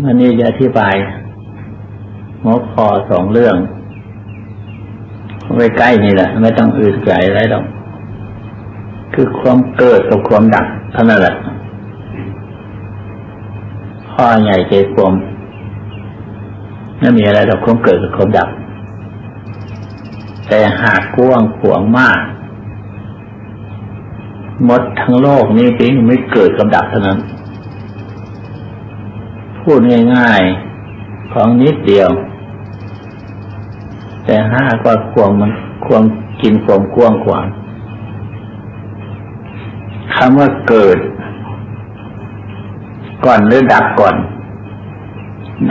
วันนี้จะอธิบายหัวคอสองเรื่องไว้ใกล้นี่แหละ ไม่ต้องอื่นไกลอะไรหรอกคือความเกิดกับความดับเท่านั้นแหละข้อใหญ่ใจความไม่มีอะไรหรอกความเกิดกับความดับ แต่หากกว้างขวางมากหมดทั้งโลกนี้เิงไม่เกิดกับดับเท่านั้น พูดง่ายๆ ของนิดเดียว แต่ห้าก็ควงมันควงกินความกว้างขวาคำว่าเกิด ก่อนหรือดับก่อน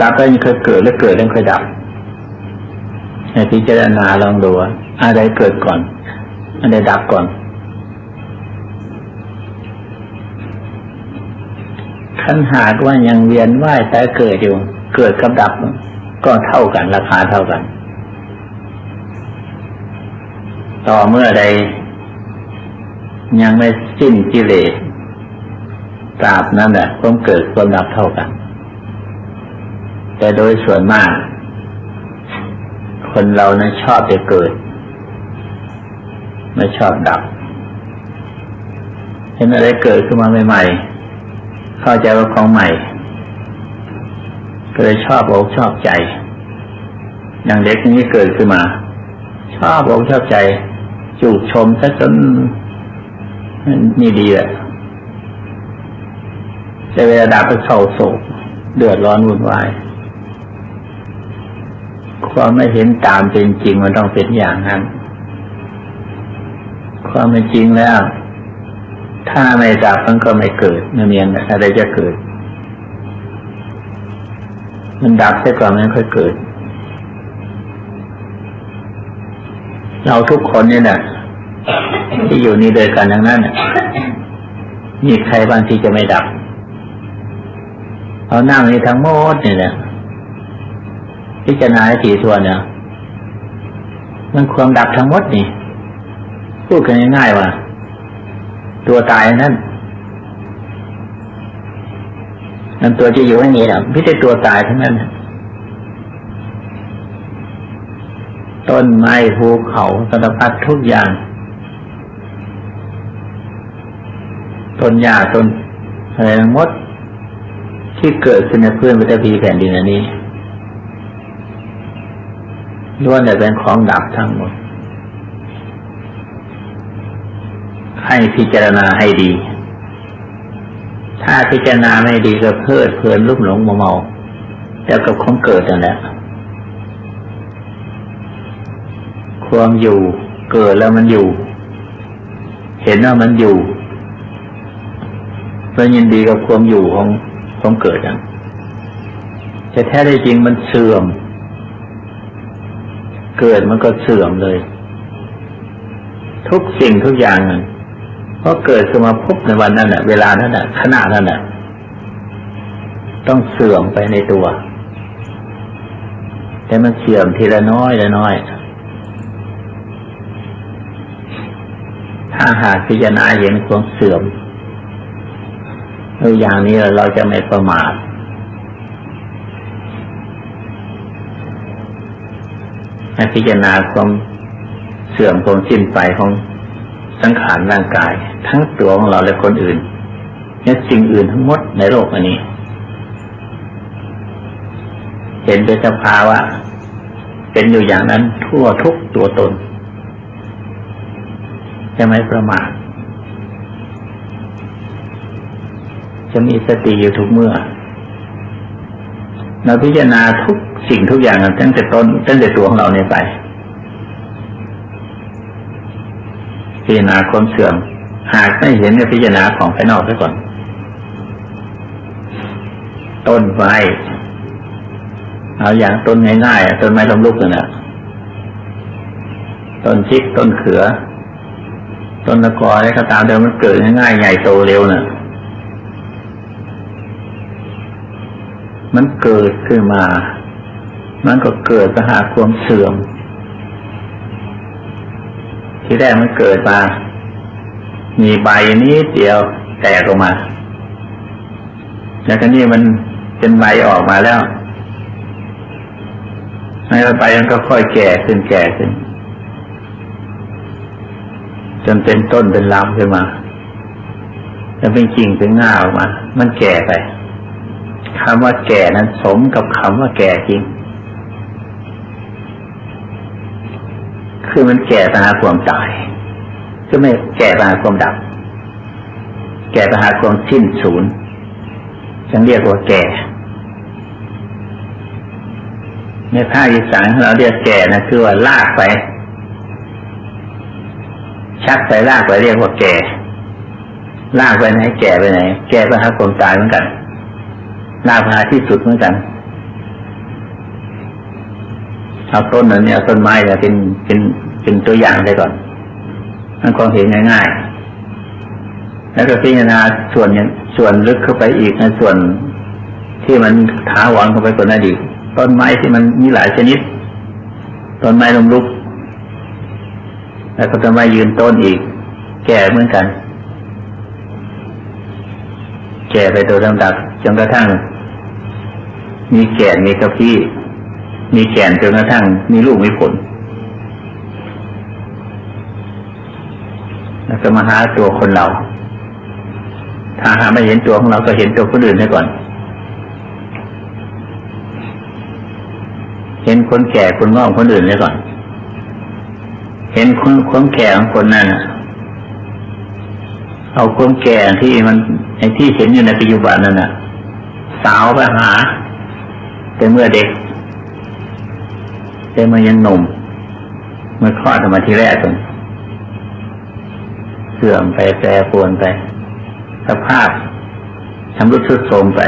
ดับแล้วยังเคยเกิดแล้วเกิดแล้วเคยดับให้พิจารณาลองดูว่าอะไรเกิดก่อนอะไรดับก่อน ขันหากว่ายังเวียนว่ายแต่เกิดอยู่ เกิดกับดับ ก็เท่ากันราคาเท่ากัน ต่อเมื่อใด ยังไม่สิ้นกิเลสตราบนั้นแหละความเกิดความดับเท่ากัน แต่โดยส่วนมาก คนเรานะชอบจะเกิด ไม่ชอบดับเห็นอะไรเกิดขึ้นมาใหม่ๆ เข้าใจว่าของใหม่ก็เลยชอบอกชอบใจ อย่างเด็กนี้เกิดขึ้นมา ชอบอกชอบใจ จูบชมซะจนนี่ดีแหละแต่เวลาดับก็เศร้าโศก เดือดร้อนวุ่นวายความไม่เห็นตามเป็นจริงมันต้องเป็นอย่างนั้น ความเป็นจริงแล้ว ถ้าไม่ดับมันก็ไม่เกิดไม่มีอะไรจะเกิด มันดับซะก่อนมันค่อยเกิด เราทุกคนเนี่ยนะที่อยู่นี่เดินกันทั้งนั้นมีใครบางที่จะไม่ดับเรานั่งนี่ทั้งหมดเนี่ยนะพิจารณาสี่ส่วนเนี่ยมันความดับทั้งหมดนี่ พูดกันง่ายๆว่า ตัวตายนั่นนั่นตัวจะอยู่ไม่มีหรอกไม่ใช่ตัวตายทั้งนั้นต้นไม้ภูเขาสารพัดทุกอย่างต้นหญ้าต้นอะไรทั้งหมด ที่เกิดขึ้นในพื้นวัฏพีแผ่นดินอันนี้ล้วนแต่เป็นของดับทั้งหมด ให้พิจารณาให้ดี ถ้าพิจารณาไม่ดีก็เพลิดเพลินลุ่มหลงมัวเมาแล้วกับของเกิดนั่นแหละความอยู่เกิดแล้วมันอยู่ เห็นว่ามันอยู่ก็ยินดีกับความอยู่ของของเกิดอะแต่แท้ได้จริงมันเสื่อม เกิดมันก็เสื่อมเลย ทุกสิ่งทุกอย่างนั่น เพราะเกิดขึ้นมาพบในวันนั้นแหะเวลานั้นแหะขณะนั้นแหะต้องเสื่อมไปในตัว แต่มันเสื่อมทีละน้อยละน้อย ถ้าหากพิจารณาเห็นความเสื่อมอย่างนี้เราจะไม่ประมาทให้พิจารณาความเสื่อมความสิ้นไปของ สังขารร่างกาย ทั้งตัวของเราและคนอื่นและสิ่งอื่นทั้งหมดในโลกอันนี้ เห็นเป็นสภาวะเป็นอยู่อย่างนั้นทั่วทุกตัวตนจะไม่ประมาทจะมีสติอยู่ทุกเมื่อ เราพิจารณาทุกสิ่งทุกอย่างตั้งแต่ต้นตั้งแต่ตัวของเราเนี่ยไป พิจารณาความเสื่อม หากไม่เห็นในพิจารณาของภายนอกซะก่อน ต้นไม้เอาอย่างต้นง่ายๆต้นไม้ลมลุกนั่นแหละต้นชิกต้นเขือ ต้นตะกออะไรก็ตามเดิมมันเกิดง่ายๆใหญ่โตเร็วน่ะมันเกิดขึ้นมา มันก็เกิดสหาความเสื่อม ที่แรกมันเกิดมา มีใบนี้เดียวแตกออกมา แล้วก็นี่มันเป็นใบออกมาแล้วในไปมันก็ค่อยแก่ขึ้นแก่ขึ้น จนเป็นต้นเป็นลำขึ้นมา แล้วเป็นกิ่งเป็นง่าออกมา มันแก่ไปคำว่าแก่นั้นสมกับคำว่าแก่จริง คือมันแก่ปัญหาความตาย ก็ไม่แก่ปัญหาความดับ แก่ปัญหาความสิ้นสูญจึงเรียกว่าแก่ในภาคอีสานเราเรียกแก่นะคือว่าลากไป ชักไปลากไปเรียกว่าแก่ ลากไปไหนแก่ไปไหน แก่ปัญหาความตายเหมือนกันลากไปหาที่สุดเหมือนกัน เอาต้นนั้นเนี่ยต้นไม้เนี่ยเป็นเป็นเป็นตัวอย่างได้ก่อนมันคงเห็นง่ายๆ แล้วก็พิจารณาส่วนเนี่ยส่วนลึกเข้าไปอีกในส่วนที่มันถาวรเข้าไปกว่านั้นอีกต้นไม้ที่มันมีหลายชนิด ต้นไม้ลมลุก แล้วก็ต้นไม้ยืนต้นอีก แก่เหมือนกัน แก่ไปโดยลำดับจนกระทั่ง มีแก่มีกระพี้ มีแก่นจนกระทั่งมีลูกมีผลแล้วก็มาหาตัวคนเรา ถ้าหาไม่เห็นตัวของเราก็เห็นตัวคนอื่นได้ก่อน เห็นคนแก่คนงอกคนอื่นได้ก่อน เห็นคนความแก่ของคนนั้นเอาความแก่ที่มันไอ้ที่เห็นอยู่ในปัจจุบันนั่นน่ะ สาวไปหา แต่เมื่อเด็ก แต่เมื่อยังหนุ่ม เมื่อคลอดออกมาทีแรกตนเสื่อมไปแปรปรวนไป สภาพชำรุดทรุดโทรมไป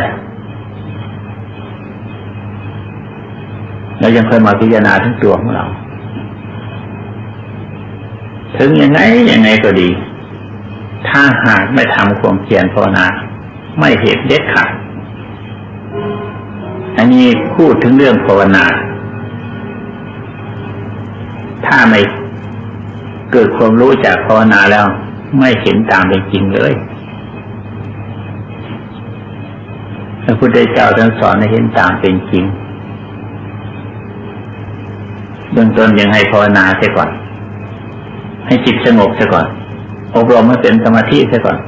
แล้วยังเคยมาพิจารณาทั้งตัวของเรา ถึงยังไงยังไงก็ดี ถ้าหากไม่ทำความเพียรภาวนา ไม่เห็นเด็ดขาดอันนี้พูดถึงเรื่องภาวนา ถ้าไม่เกิดความรู้จากภาวนาแล้ว ไม่เห็นตามเป็นจริงเลยพระพุทธเจ้าท่านสอนให้เห็นตามเป็นจริงเบื้องต้นยังให้ภาวนาเสียก่อน ให้จิตสงบเสียก่อนอบรมให้เป็นสมาธิเสียก่อน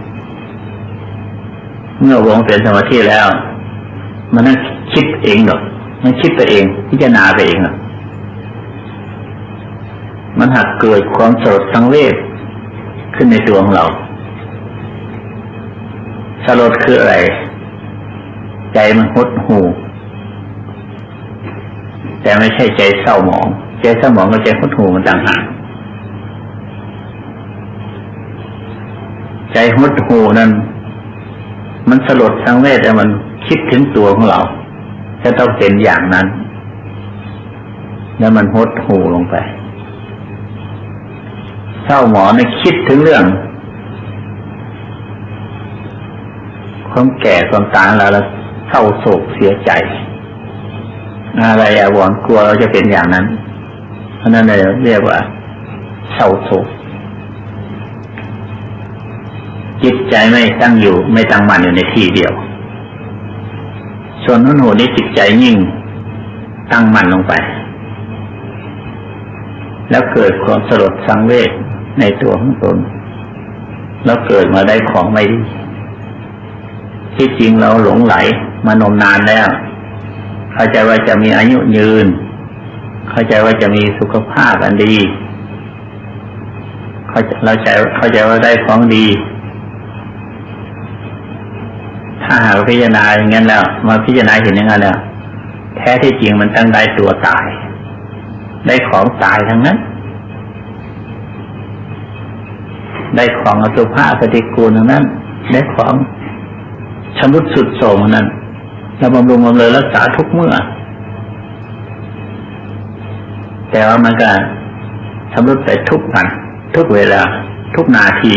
เมื่อวงเป็นสมาธิแล้ว มันนั่งคิดเองหรอกมันคิดไปเอง พิจารณาไปเองหรอก มันหักเกิดความสลดสังเวชขึ้นในตัวของเรา สลดคืออะไร ใจมันหดหูแต่ไม่ใช่ใจเศร้าหมอง ใจเศร้าหมองกับใจหดหูมันต่างหากใจหดหูนั้น มันสลดสังเวชแต่มันคิดถึงตัวของเราจะต้องเป็นอย่างนั้น แล้วมันหดหูลงไป เศร้าหมองในคิดถึงเรื่อง ความแก่ความตายแล้วแล้วเศร้าโศกเสียใจ อะไรอาวรณ์กลัวเราจะเป็นอย่างนั้นเพราะนั้นเลยเรียกว่าเศร้าโศกจิตใจไม่ตั้งอยู่ ไม่ตั้งมั่นอยู่ในที่เดียว ส่วนนุ่นหูนี้จิตใจยิ่งตั้งมั่นลงไป แล้วเกิดความสลดสังเวช ในตัวของตน แล้วเกิดมาได้ของไม่ดีที่จริงเราหลงไหลมานมนานแล้ว เข้าใจว่าจะมีอายุยืน เข้าใจว่าจะมีสุขภาพอันดีเข้าเราใจเข้าใจว่าได้ของดี ถ้าหากพิจารณาอย่างนั้นแล้ว มาพิจารณาเห็นอย่างนั้นแล้ว แท้ที่จริงมันตั้งได้ตัวตาย ได้ของตายทั้งนั้น ได้ของอสุภะปฏิกูลทั้งนั้น ได้ของชำรุดสุดโทรมทั้งนั้นเราบำรุงบำเรอรักษาทุกเมื่อ แต่ว่ามันก็ชำรุดไปทุกวันทุกเวลา ทุกนาที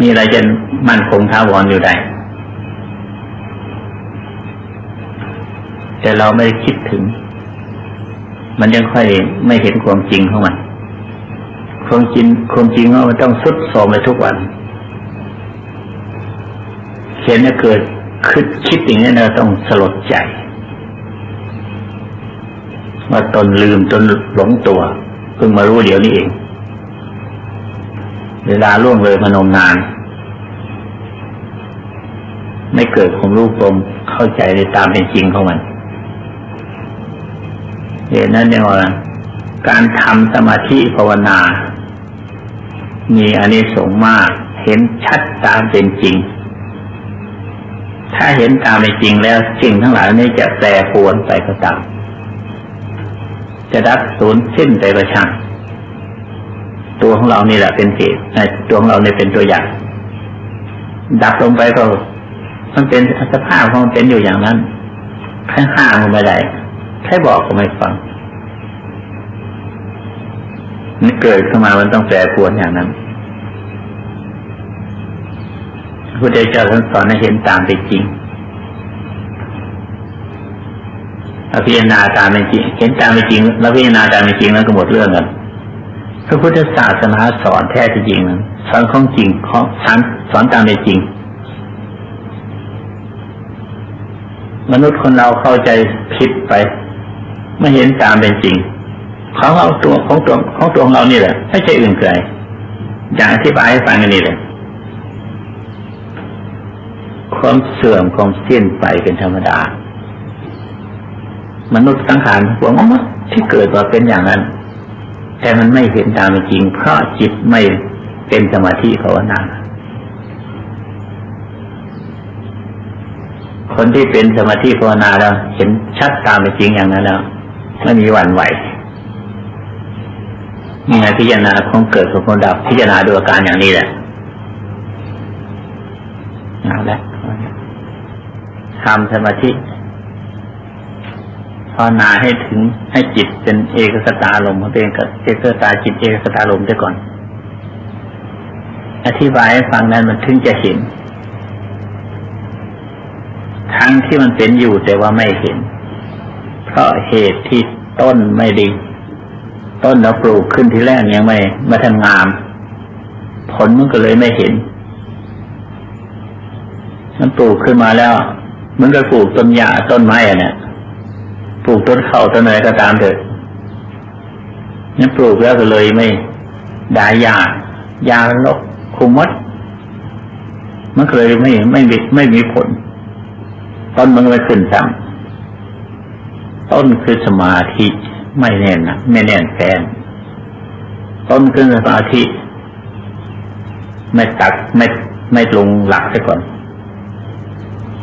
มีอะไรจะมั่นคงท้าวรอยู่ได้แต่เราไม่ได้คิดถึง มันยังค่อยไม่เห็นความจริงของมัน ความจริงความจริงว่ามันต้องสุดโทรมไปทุกวันเขียนจะเกิดคิดคิดอย่างนี้เราต้องสลดใจ ว่าตนลืมตนหลงตัวเพิ่งมารู้เดี๋ยวนี้เอง เวลาล่วงเลยมานมนาน ไม่เกิดความรู้ความเข้าใจในตามเป็นจริงของมันเหตุนั้นเนี่ยว่าการทำสมาธิภาวนา มีอานิสงส์มาก เห็นชัดตามเป็นจริง ถ้าเห็นตามเป็นจริงแล้วสิ่งทั้งหลายนี้จะแปรปรวนไปก็ตาม จะดับสูญสิ้นไปประชังตัวของเรานี่แหละเป็นเหตุตัวของเราเนี่ยเป็นตัวอย่าง ดับลงไปก็ มันเป็นสภาพของมันเป็นอยู่อย่างนั้นข้างห้างก็ไม่ได้แค่บอกก็ไม่ฟัง นี่เกิดขึ้นมามันต้องแปรปรวนอย่างนั้นพระพุทธเจ้าท่านสอนให้เห็นตามเป็นจริงเราพิจารณาตามเป็นจริง เห็นตามเป็นจริงแล้วพิจารณาตามเป็นจริงแล้วก็หมดเรื่องกันพระพุทธศาสนาสอนแท้จริงนั้นสอนของจริงของสอนสอนตามเป็นจริง มนุษย์คนเราเข้าใจผิดไป ไม่เห็นตามเป็นจริง ของเราตัวของตัวของตัวของเรานี่แหละไม่ใช่อื่นไกลอย่างอธิบายให้ฟังกันนี่เลยความเสื่อมความสิ้นไปเป็นธรรมดา มนุษย์สังขารหวงว่าที่เกิดมาเป็นอย่างนั้น แต่มันไม่เห็นตามจริง เพราะจิตไม่เป็นสมาธิภาวนาคนที่เป็นสมาธิภาวนาแล้ว เห็นชัดตามเป็นจริงอย่างนั้นแล้วไม่มีวันไหว นี่ไงพิจารณาของเกิดของคนดับพิจารณาดูอาการอย่างนี้แหละเอาละทำสมาธิภาวนาให้ถึงให้จิตเป็นเอกสตาลมเป็นเอกสตาจิตเอกสตาลมด้วยก่อน อธิบายให้ฟังนั้นมันถึงจะเห็น ทั้งที่มันเป็นอยู่แต่ว่าไม่เห็น เพราะเหตุที่ต้นไม่ดี ต้นเราปลูกขึ้นที่แรกยังไม่ไมาทำงาม ผลมันก็เลยไม่เห็น มันปลูกขึ้นมาแล้วมันก็ปลูกต้นหญ้าต้นไม้อะเนี่ยปลูกต้นเขาต้นอะไรก็ตามเถอะนี่ปลูกแล้วก็เลยไม่ด้ยายาลกคุมมด มันก็เลยไม่ไม่ไม่ไม่มีผล ต้นมันไม่ขึ้นซ้ำต้นคือสมาธิ ไม่แน่นนะไม่แน่นแฟนต้นคือสมาธิไม่ตัดไม่ไม่ลงหลักซะก่อน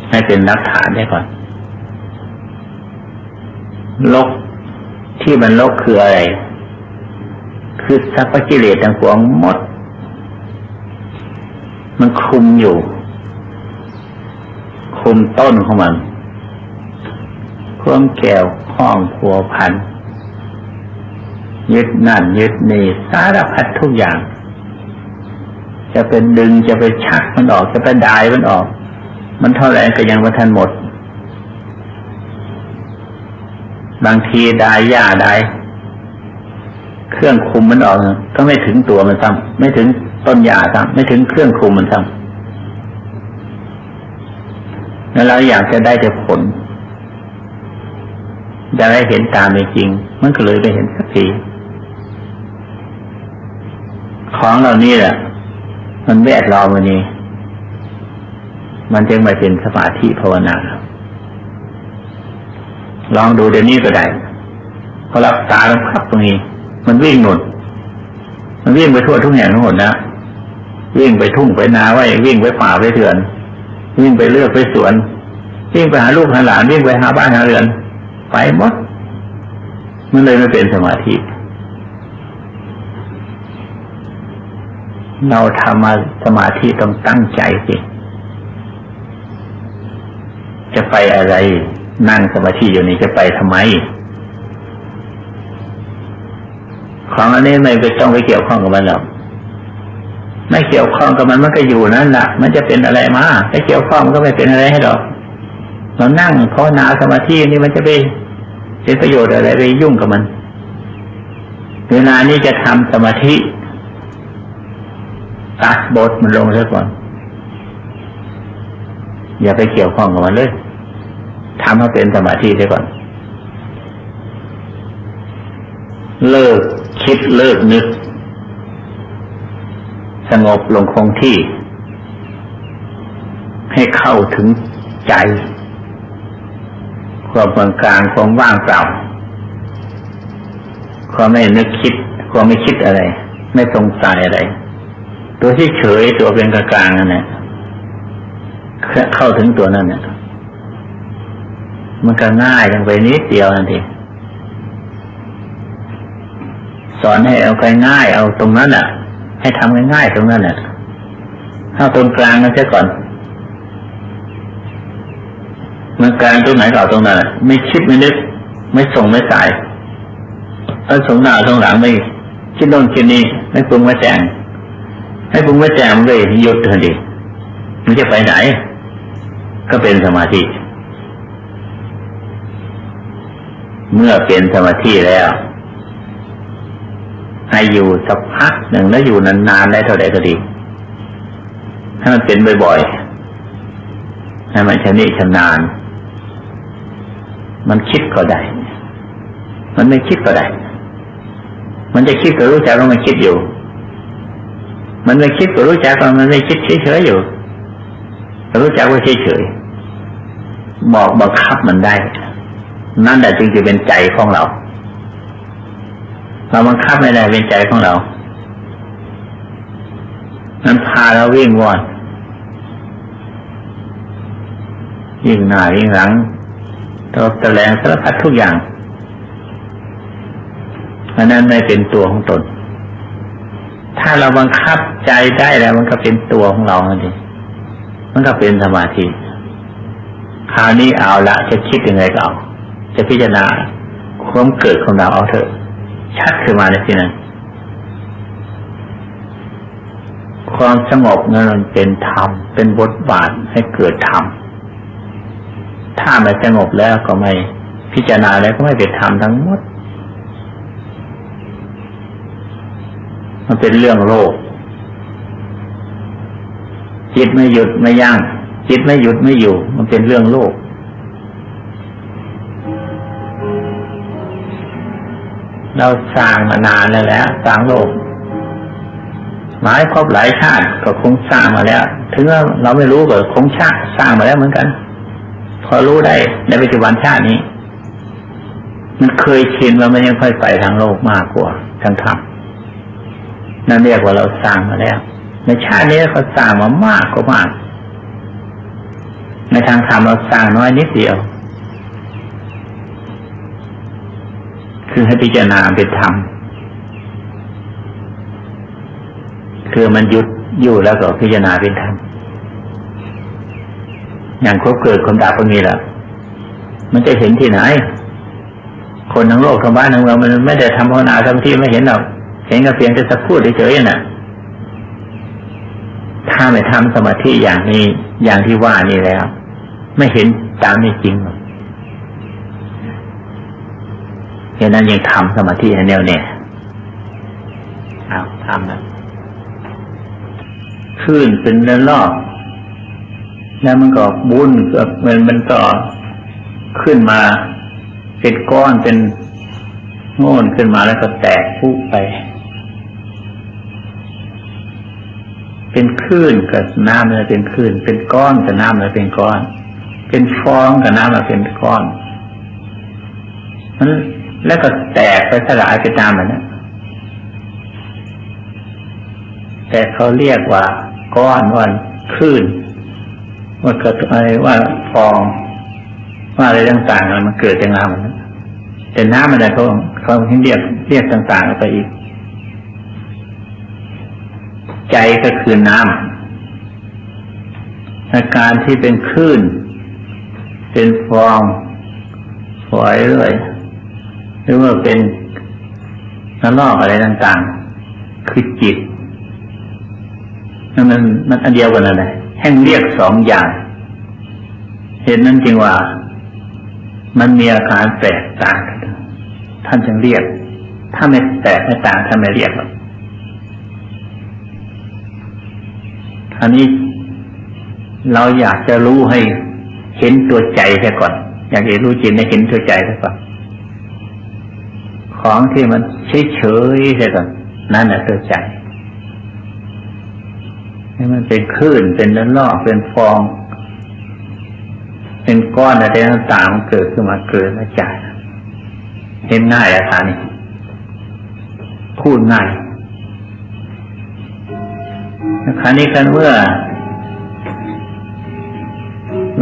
ให้เป็นรักฐานได้ก่อนลกที่มันลกคืออะไร คือสัพพกิเลสต่างปวงหมด มันคุมอยู่ คุมต้นของมัน ความแก้วข้องพัวพัน ยึดนั่นยึดนี่สารพัดทุกอย่าง จะเป็นดึงจะไปชักมันออก จะไปดายมันออก มันเท่าไหร่ก็ยังว่ท่านหมด บางทีด้ย่าได้เครื่องคุมมันออก ก็ไม่ถึงตัวมันซ้ำไม่ถึงต้นหญ้าซ้ำไม่ถึงเครื่องคุมมันซ้ำแล้วเราอยากจะได้แต่ผลอยากได้เห็นตามจริง มันก็เลยไม่เห็นสักที ของเรานี่แหละมันแวดล้อมวันนี้ มันจึงไม่เป็นสมาธิภาวนา ลองดูเดี๋ยวนี้ก็ได้ก็รับตาแล้วพับตรงนี้ มันวิ่งหนุนมันวิ่งไปทั่วทุกแห่งทั้งหมดนะวิ่งไปทุ่งไปนาไว้วิ่งไปป่าไปเถื่อน วิ่งไปเลือกไปสวน วิ่งไปหาลูกหาหลานวิ่งไปหาบ้านหาเรือน ไปหมดมันเลยไม่เป็นสมาธิ เราทำสมาธิต้องตั้งใจสิจะไปอะไร นั่งสมาธิอยู่นี่จะไปทำไม ของอันนี้ไม่ไปต้องไปเกี่ยวข้องกับมันหรอกไม่เกี่ยวข้องกับมันมันก็อยู่นั่นแหละมันจะเป็นอะไรมาไม่เกี่ยวข้องมันก็ไม่เป็นอะไรให้หรอกเรานั่งภาวนาสมาธินี่มันจะไปเป็นประโยชน์อะไรไปยุ่งกับมัน เวลานี้จะทำสมาธิ ตัดบทมันลงซะก่อน อย่าไปเกี่ยวข้องกับมันเลยทำให้เป็นสมาธิเสียก่อน เลิกคิดเลิกนึก สงบลงคงที่ ให้เข้าถึงใจความกลางกลางความว่างเปล่าความไม่นึกคิดความไม่คิดอะไร ไม่สงสัยอะไร ตัวที่เฉยตัวเป็นกลางกลางนั่นแหละเข้าถึงตัวนั้นเนี่ยมันก็ง่ายกันไปนิดเดียวนั่นเองสอนให้เอาง่ายเอาตรงนั้นอะ ให้ทำง่ายๆตรงนั้นอะเอาตรงกลางนั่นใช่ก่อนมันกลางตรงไหนก่อนตรงนั้นไม่คิดไม่นึก ไม่ส่งไม่สายเอาส่งหน้าส่งหลังไม่คิดโน่นคิดนี้ไม่ปรุงไม่แต่ง ให้ปรุงไม่แต่งมันเลยหยุดทันทีมันจะไปไหน ก็เป็นสมาธิ เมื่อเป็นสมาธิแล้ว ให้อยู่สักพักหนึ่งแล้วอยู่นานๆได้เท่าไหร่ก็ดีให้มันเป็นบ่อยๆให้มันชำนิชำนาญมันคิดก็ได้ มันไม่คิดก็ได้ มันจะคิดก็รู้จักว่ามันคิดอยู่ มันไม่คิดก็รู้จักว่ามันไม่คิดเฉยๆอยู่รู้จักว่าเฉยๆบอกบังคับมันได้ นั่นแหละจึงจะเป็นใจของเรา เราบังคับไม่ได้เป็นใจของเรา มันพาเราวิ่งวอนวิ่งหน้าวิ่งหลังตัวตะแลงสารพัดทุกอย่างอันนั้นไม่เป็นตัวของตน ถ้าเราบังคับใจได้แล้ว มันก็เป็นตัวของเราจริงมันก็เป็นสมาธิ คราวนี้เอาละจะคิดยังไงก็เอา จะพิจารณาความเกิดของเราเอาเถอะ ชัดขึ้นมาในที่นั้นความสงบนั้นมันเป็นธรรม เป็นบทบาทให้เกิดธรรม ถ้าไม่สงบแล้วก็ไม่พิจารณาแล้วก็ไม่เป็นธรรมทั้งหมด มันเป็นเรื่องโลก จิตไม่หยุดไม่ยัง้งจิตไม่หยุดไม่อยู่ มันเป็นเรื่องโลก เราสร้างมานานแล้วแหละสร้างโลกหลายครบหลายชาติก็คงสร้างมาแล้ว ถึงเราไม่รู้ก็คงชาติสร้างมาแล้วเหมือนกัน พอรู้ได้ในปัจจุบันชาตินี้ มันเคยชินว่ามันยังค่อยไปทางโลกมากกว่าทางธรรม นั่นเรียกว่าเราสร้างมาแล้ว ในชาตินี้เขาสร้างมามากกว่ามาก ในทางธรรมเราสร้างน้อยนิดเดียว คือให้พิจารณาเป็นธรรมคือมันหยุดอยู่แล้วก็พิจารณาเป็นธรรมอย่างครบเกิดคนดับก็มีแหละมันจะเห็นที่ไหน คนทั้งโลกทั้งบ้านทั้งเมืองมันไม่ได้ทำภาวนาทำที่ไม่เห็นหรอก เห็นก็เพียงแต่สักพูดเฉยๆน่ะ ถ้าไม่ทำสมาธิอย่างนี้อย่างที่ว่านี่แล้ว ไม่เห็นตามไม่จริงหรอกเหตุนั้นยังทำสมาธิให้แน่วแน่เอาทำนะคลื่นเป็นระลอกแล้วมันก็บุญก็มันมันก็ขึ้นมาเป็นก้อนเป็นโง่นขึ้นมาแล้วก็แตกพุไป เป็นคลื่นกับน้ำเลยเป็นคลื่น เป็นก้อนกับน้ำเลยเป็นก้อน เป็นฟองกับน้ำเลยเป็นก้อนมันแล้วก็แตกไปสลายไปตามมันนะแต่เขาเรียกว่าก้อนว่าคลื่นว่าเกิดอะไรว่าฟอง ว่าอะไรต่างๆมันเกิดจากน้ำมันแต่น้ำมันอะไรเขาเขาเรียกเรียกต่างๆไปอีก ใจก็คือน้ำอาการที่เป็นคลื่น เป็นฟองฝอยเรื่อยหรือว่าเป็นน้ำลอกอะไรต่างๆ คือจิตนั่นมันมันอันเดียวกันอะไรแห่งเรียกสองอย่าง เห็นนั้นจริงว่า มันมีอาการแตกต่าง ท่านจึงเรียก ถ้าไม่แตกไม่ต่างท่านไม่เรียกหรอก อันนี้เราอยากจะรู้ให้เห็นตัวใจซะก่อน อยากจะรู้จริงให้เห็นตัวใจซะก่อนของที่มันเฉยๆซะก่อนนั่นแหละตัวใจ ให้มันเป็นคลื่นเป็นละลอกเป็นฟอง เป็นก้อนอะไรต่างๆมันเกิดขึ้นมาเกิดมาจากเห็นง่ายอาจารนี่พูดง่าย คราวนี้กันเมื่อ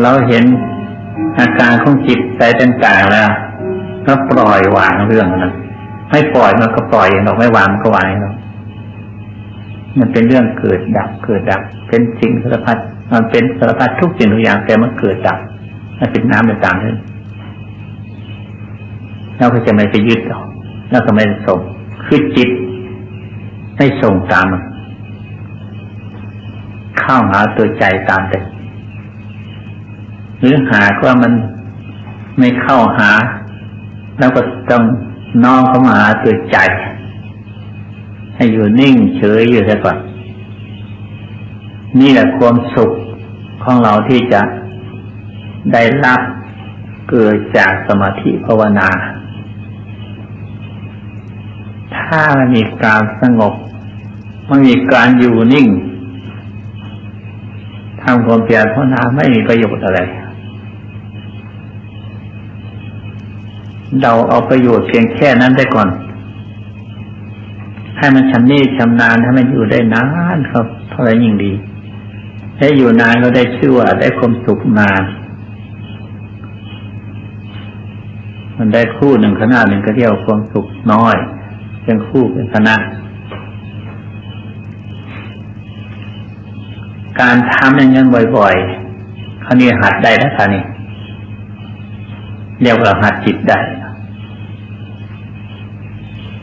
เราเห็นอาการของจิตใจต่างๆแล้วก็ปล่อยวางเรื่องนั้นไม่ปล่อยมันก็ปล่อยหรอกไม่วางมันก็วางหรอกมันเป็นเรื่องเกิดดับ เกิดดับ เป็นสิ่งสารพัดมันเป็นสารพัดทุกสิ่งทุกอย่างแต่มันเกิดดับมันเป็นน้ำเป็นตามนั้นเราก็จะไม่ไปยึดหรอกเราก็ไม่ส่งคือจิต ไม่ส่งตามมัน เข้าหาตัวใจตามแต่หรือหากว่ามันไม่เข้าหา แล้วก็ต้องน้อมเข้ามาหาตัวใจ ให้อยู่นิ่งเฉยอยู่ซะก่อนนี่แหละความสุขของเราที่จะได้รับเกิดจากสมาธิภาวนา ถ้ามันมีการสงบ มันมีการอยู่นิ่ง ทำความเพียรภาวนาไม่มีประโยชน์อะไรเราเอาประโยชน์เพียงแค่นั้นได้ก่อน ให้มันชำนิชำนาญให้มันอยู่ได้นานครับเท่าไรยิ่งดีได้อยู่นานก็ได้ชื่อว่าได้ความสุขนานมันได้คู่หนึ่งขนาดหนึ่งก็เรียกว่าความสุขน้อยเป็นคู่เป็นคณะ การทำอย่างนั้นบ่อยๆคราวนี้หัดได้แล้วคราวนี้เรียกว่าหัดจิตได้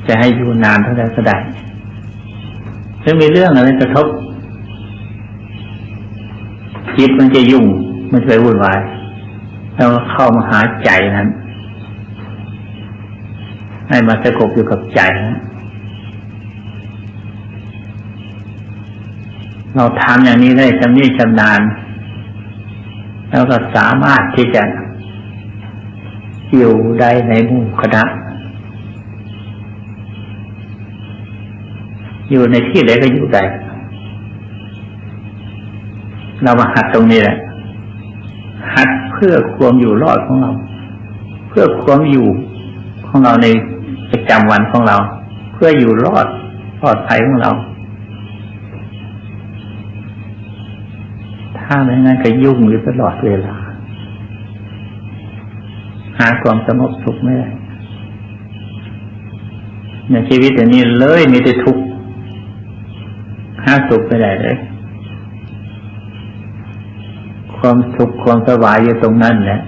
จะให้อยู่นานเท่าไหร่ก็ได้ถ้ามีเรื่องอะไรกระทบ จิตมันจะยุ่ง มันจะไปวุ่นวายแล้วเข้ามาหาใจนั้น ให้มาสงบอยู่กับใจนะ เราทำอย่างนี้ได้ชำนิชำนาญแล้วก็สามารถที่จะอยู่ได้ในหมู่คณะ อยู่ในที่ไหนก็อยู่ได้ เรามาหัดตรงนี้แหละ หัดเพื่อความอยู่รอดของเรา เพื่อความอยู่ของเราในประจำวันของเรา เพื่ออยู่รอดปลอดภัยของเรา ถ้าไม่งั้นก็ยุ่งอยู่ตลอดเวลา หาความสงบสุขไม่ได้ในชีวิตอย่างนี้เลยมีแต่ทุกข์หาสุขไม่ได้เลย ความสุขความสบายอยู่ตรงนั้นแหละ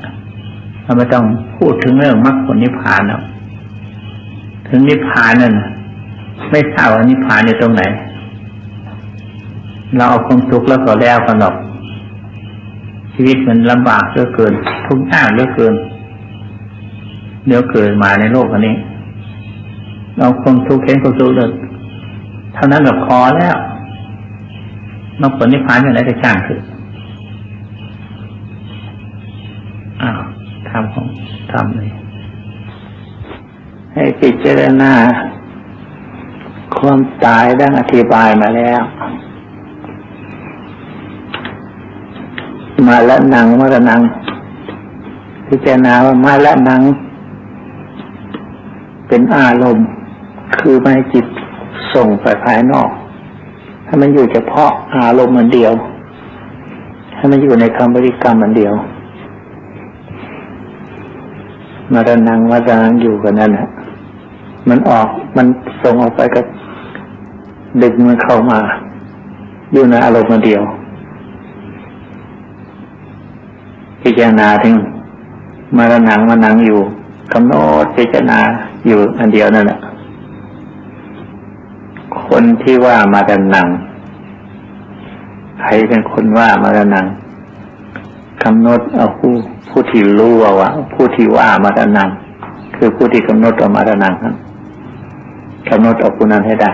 เราไม่ต้องพูดถึงเรื่องมรรคผลนิพพานแล้วถึงนิพพานนั่นไม่ทราบว่านิพพานอยู่ตรงไหน เราเอาความสุขแล้วก็แล้วกันหรอก ชีวิตมันลำบากเหลือเกิน ทุกข์ยากเหลือเกินเดี๋ยวเกิดมาในโลกอันนี้ เราความทุกข์เห็นความทุกข์เลยเท่านั้นก็พอแล้วมรรคผลนิพพานอย่างไรก็ช่างคืออ้าวทำของทำเลยให้พิจารณาความตายดังอธิบายมาแล้ว มาละนังมาละนัง พิจารณาว่ามาละนัง เป็นอารมณ์ คือไม่ให้จิตส่งไปภายนอกถ้มันอยู่เฉพาะอารมณ์มันเดียวถ้มันอยู่ในคำบริกรรมมันเดียว มาระนังมาระนังอยู่กันนั่นแหละมันออกมันส่งออกไปก็ดึงมันเข้ามา อยู่ในอารมณ์เดียว พิจารณาถึงมาระนังมานังอยู่กำหนดพิจารณาอยู่อันเดียวนั่นแหละคนที่ว่ามาระนังใครเป็นคนว่ามาระนังกำหนดเอาผู้ผู้ที่รู้ว่าว่าผู้ที่ว่ามาระนังคือผู้ที่กำหนดเอามาระนังนั้นกำหนดเอาผู้นั้นให้ได้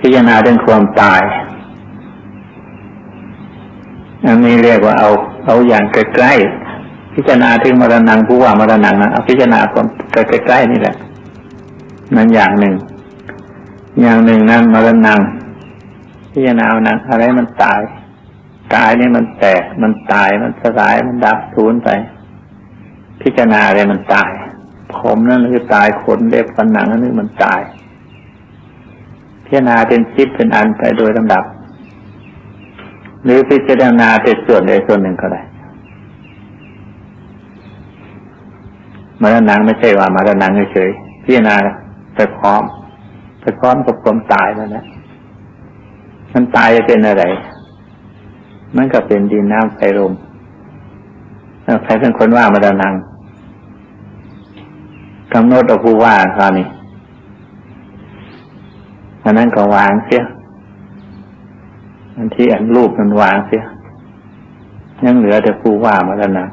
พิจารณาเรื่องความตาย อันนี้เรียกว่าเอา เอาอย่างใกล้ๆพิจารณาถึงมรณงผู้ว่ามรณงนะเอาพิจารณาความใกล้ๆนี่แหละ นั่นอย่างหนึ่ง อย่างหนึ่งนั้นมรณงพิจารณาเอานะอะไรมันตายกายนี่มันแตก มันตายมันสลายมันดับสูญไป พิจารณาอะไรมันตาย ผมนั่นคือตายขนเล็บฟันหนังนั่นคือมันตาย พิจารณาเป็นชิดเป็นอันไปโดยลำดับ หรือพิจารณาเป็นส่วนใดส่วนหนึ่งก็ได้มรณะไม่ใช่ว่ามรณะเฉยๆพิจารณาไปพร้อมไปพร้อมกับความตายแล้วนะมันตายจะเป็นอะไร มันก็เป็นดินน้ำไฟลมใครเป็นคนว่ามรณะกำหนดเอาผู้ว่าคราวนี้อันนั้นก็วางเสีย อันที่อันรูปมันวางเสียยังเหลือแต่ผู้ว่ามาแล้วนะ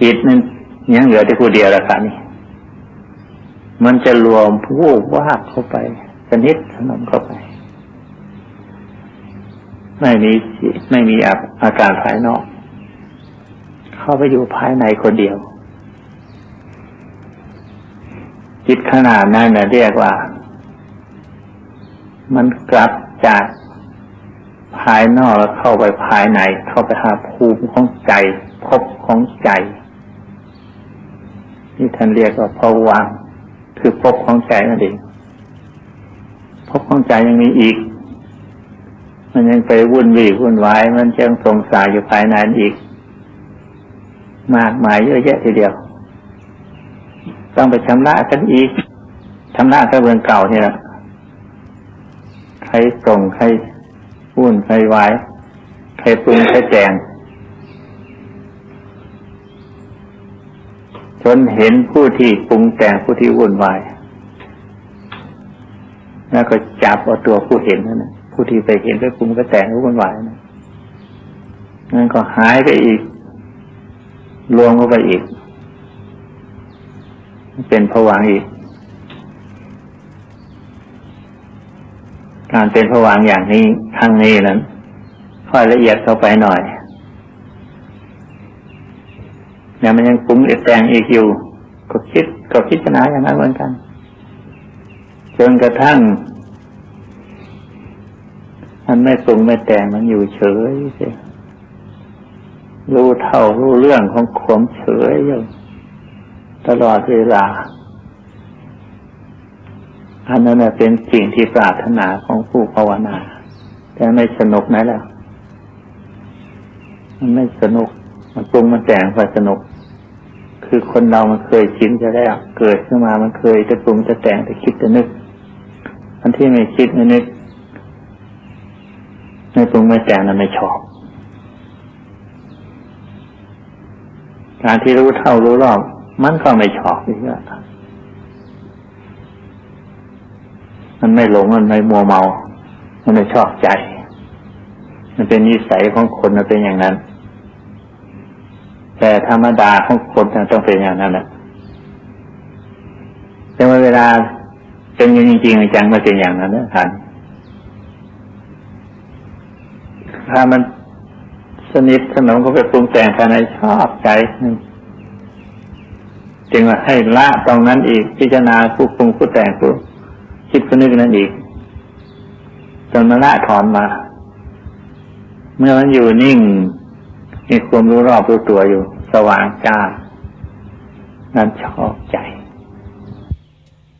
จิตนั้นยังเหลือแต่ผู้เดียวล้วค่ะนี่ มันจะรวมผู้ว่าเข้าไปสนิทสนมเข้าไป ไม่มีจิตไม่มีอาการภายนอก เข้าไปอยู่ภายในคนเดียว จิตขนาดนั้นนะเรียกว่า มันกลับจากภายนอกแล้วเข้าไปภายใน เข้าไปหาภูมิของใจพบของใจ ที่ท่านเรียกว่าภวังคือพบของใจนั่นเองพบของใจยังมีอีก มันยังไปวุ่นวี่วุ่นวาย มันยังสงสัยอยู่ภายในอีก มากมายเยอะแยะทีเดียว ต้องไปชำระกันอีกชำระกระเบื้องเก่าเนี่ยใค รส่งใครวุ่นใครวายใครปรุงใครแจงจนเห็นผู้ที่ปรุงแต่งผู้ที่วุ่นวายแล้วก็จับเอาตัวผู้เห็นนั่นผู้ที่ไปเห็นไปปรุงไปแต่งผู้วุ่นวายนะนั่นก็หายไปอีก รวมเข้าไปอีก เป็นผวังอีก การเป็นผวังอย่างนี้ครั้งนี้นั้นค่อยละเอียดเข้าไปหน่อยเนี่ยมันยังปรุงแต่งอีกอยู่ก็คิดก็พิจารณาอย่างนั้นเหมือนกัน จนกระทั่ง มันไม่ปรุงไม่แต่งมันอยู่เฉยเสียรู้เท่ารู้เรื่องของขมเฉยอยู่ตลอดเวลา อันนั้นเป็นสิ่งที่ปรารถนาของผู้ภาวนา แต่ไม่สนุกนะแล้วมันไม่สนุก มันปรุงมันแต่งไปสนุก คือคนเรามันเคยชินจะได้เกิดขึ้นมา มันเคยจะปรุงจะแต่งจะคิดจะนึก อันที่ไม่คิดไม่นึกไม่ปรุงไม่แต่งนั้นไม่ชอบ การที่รู้เท่ารู้รอบ มันก็ไม่ชอบอีกแล้ว มันไม่หลงมันไม่มัวเมา มันไม่ชอบใจ มันเป็นนิสัยของคนมันเป็นอย่างนั้น แต่ธรรมดาของคนต้องเป็นอย่างนั้นแหละแต่ว่าเวลาเป็นจริงๆจังมันเป็นอย่างนั้นนะท่านถ้ามันสนิทสนมก็ไปปรุงแต่งภายในชอบใจจึงว่าให้ละตรงนั้นอีกพิจารณาผู้ปรุงผู้แต่งผู้ คิดก็นึกนั่นอีกจนมาละถอนมา เมื่อมันอยู่นิ่ง มีความรู้รอบรู้ตัวอยู่ สว่างจ้านั้นชอบใจ